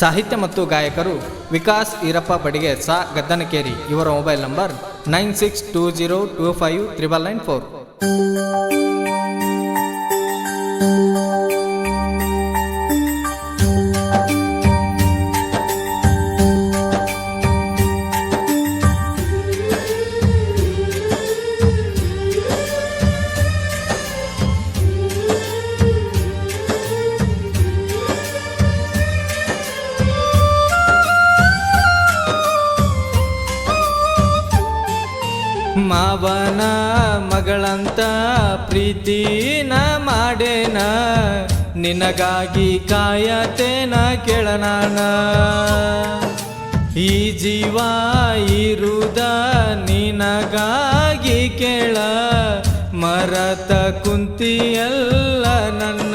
ಸಾಹಿತ್ಯ ಮತ್ತು ಗಾಯಕರು ವಿಕಾಸ್ ಈರಪ್ಪ ಬಡಿಗೆ ಸಾ ಗದ್ದನಕೇರಿ. ಇವರ mobile number nine six two zero two five triple nine four. ಮಗಳಂತ ಪ್ರೀತಿನ ಮಾಡೇನ ನಿನಗಾಗಿ ಕಾಯತೇನ ಕೇಳನಾನ ಈ ಜೀವ ಇರುದ ನಿನಗಾಗಿ ಕೇಳ. ಮರತ ಕುಂತಿಯಲ್ಲ ನನ್ನ.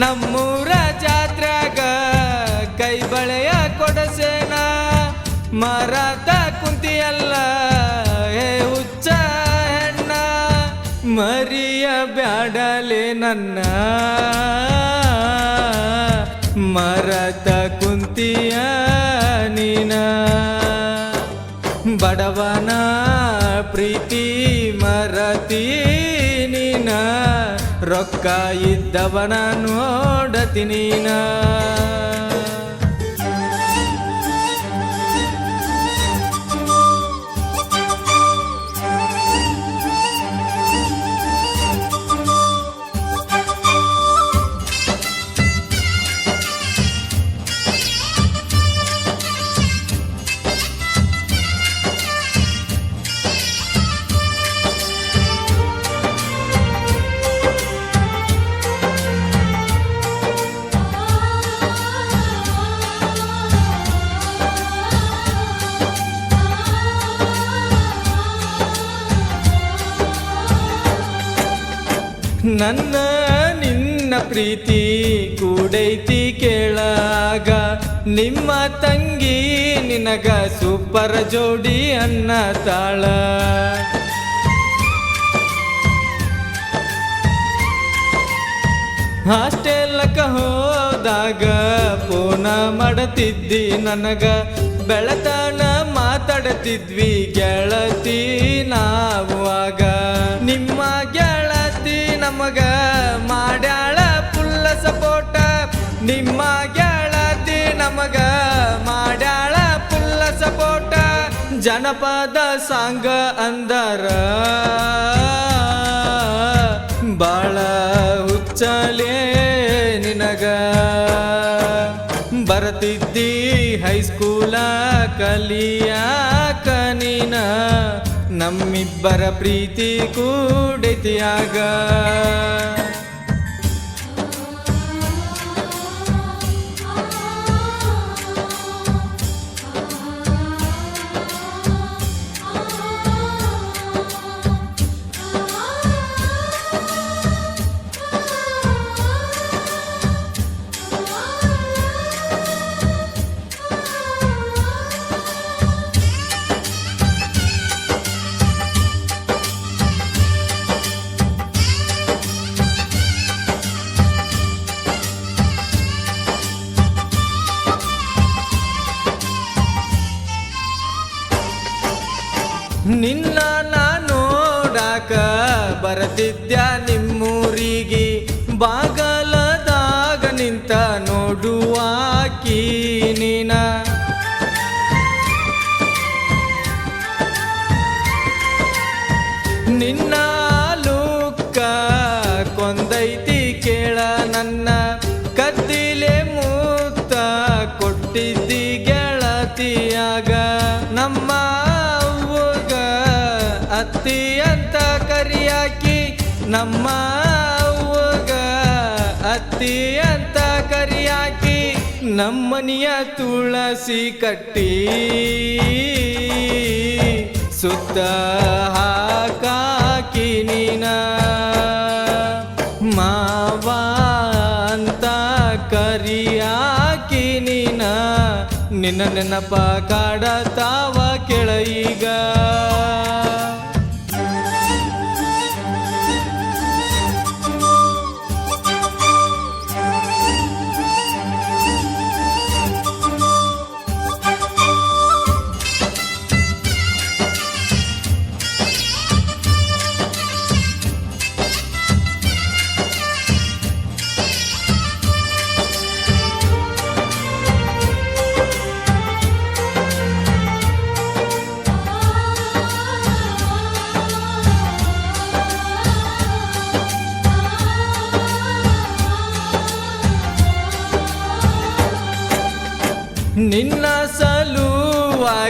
ನಮ್ಮೂರ ಜಾತ್ರಾಗ ಕೈ ಬಳೆಯ ಕೊಡಸೇನ? ಮರತ ಕುಂತಿಯಲ್ಲ ಮರಿಯ ಬ್ಯಾಡಲೆ ನನ್ನ ಮರದ ಕುಂತಿಯ ನೀನ. ಬಡವನ ಪ್ರೀತಿ ಮರತಿ ನೀನ. ರೊಕ್ಕ ಇದ್ದವನ ನೋಡತಿ ನೀನ. ನನ್ನ ನಿನ್ನ ಪ್ರೀತಿ ಕೂಡೈತಿ ಕೇಳಾಗ. ನಿಮ್ಮ ತಂಗಿ ನಿನಗ ಸೂಪರ ಜೋಡಿ ಅನ್ನ ತಾಳ. ಹಾಸ್ಟೆಲ್ಕ ಹೋದಾಗ ಫೋನ ಮಾಡತಿದ್ದಿ ನನಗ. ಬೆಳತನ ಮಾತಾಡತಿದ್ವಿ ಗೆಳತಿ ನಾವು ಆಗ. ನಿಮ್ಮ ಗೆಳತಿ ನಮಗ ಮಾಡ್ಯಾಳ ಪುಲ್ಲ ಸಪೋಟ. ನಿಮ್ಮ ಗೆಳತಿ ನಮಗ ಮಾಡ್ಯಾಳ ಪುಲ್ಲ ಸಪೋಟ. ಜನಪದ ಸಾಂಗ ಅಂದರ ಬಾಳ ಹುಚ್ಚಲೇ ನಿನಗ. ಬರತಿದ್ದಿ ಹೈಸ್ಕೂಲ ಕಲಿಯಾಕ ನೀನ. ನಮ್ಮಿಬ್ಬರ ಪ್ರೀತಿ ಕೂಡಿತಿಯಾಗ. ನಿನ್ನ ನಾನು ನೋಡಾಕ ಬರತಿದ್ದ ನಿಮ್ಮೂರಿಗೆ. ಬಾಗಲದಾಗ ನಿಂತ ನೋಡುವಾಕಿ ನಮ್ಮ ಅವ್ವಗ ಅತ್ತಿ ಅಂತ ಕರಿಯಾಕಿ, ನಮ್ಮನಿಯ ತುಳಸಿ ಕಟ್ಟಿ. ಸುತ್ತ ಹಾಕಾಕಿ ನೀನ. ಮಾವ ಅಂತ ಕರಿಯಾಕಿ ನೀನ. ನಿನ್ನ ನೆನಪ ಕಾಡತಾವ ಕೆಳ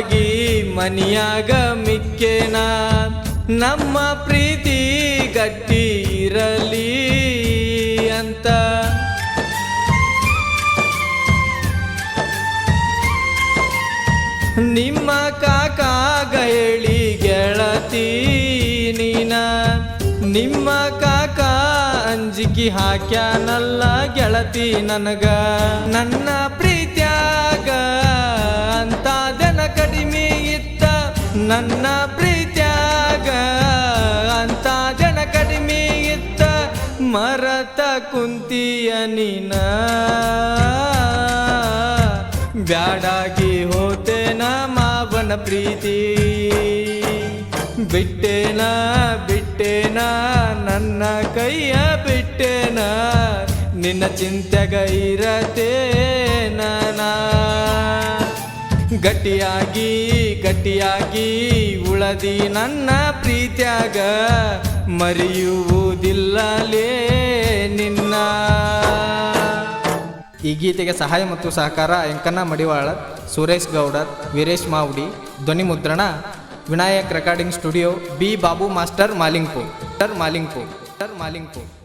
ಸಲುವಾಗಿ ಮನಿಯಾಗ ಮಿಕ್ಕೇನ, ನಮ್ಮ ಪ್ರೀತಿ ಗಟ್ಟಿ ಇರಲಿ ಅಂತ. ನಿಮ್ಮ ಕಾಕಾಗ ಹೇಳಿ ಗೆಳತಿ ನೀನ, ನಿಮ್ಮ ಕಾಕ ಅಂಜಿಕಿ ಹಾಕ್ಯಾನಲ್ಲ ಗೆಳತಿ ನನಗ. ನನ್ನ ಪ್ರೀತ್ಯಾಗ ನನ್ನ ಪ್ರೀತ್ಯಾಗ ಅಂತ ಜನ ಕಡಿಮೆ ಇತ್ತ ಮರತ ಕುಂತಿಯ ನೀನ ಬ್ಯಾಡಾಗಿ ಹೋತೇನ ಮಾವನ ಪ್ರೀತಿ ಬಿಟ್ಟೇನ ಬಿಟ್ಟೇನ, ನನ್ನ ಕೈಯ ಬಿಟ್ಟೇನ ನಿನ್ನ ಚಿಂತೆಗ ಇರತೇನ ನಾ. ಗಟ್ಟಿಯಾಗಿ ಗಟ್ಟಿಯಾಗಿ ಉಳದಿ ನನ್ನ ಪ್ರೀತ್ಯಾಗ, ಮರೆಯುವುದಿಲ್ಲಲೇ ನಿನ್ನ. ಈ ಗೀತೆಗೆ ಸಹಾಯ ಮತ್ತು ಸಹಕಾರ ಎಂಕನ್ನ ಮಡಿವಾಳ, ಸುರೇಶ್ ಗೌಡರ್ ವೀರೇಶ್ ಮಾವುಡಿ, ಧ್ವನಿ ಮುದ್ರಣ, Vinayak recording studio, B Babu master Malingpur Malingpur Malingpur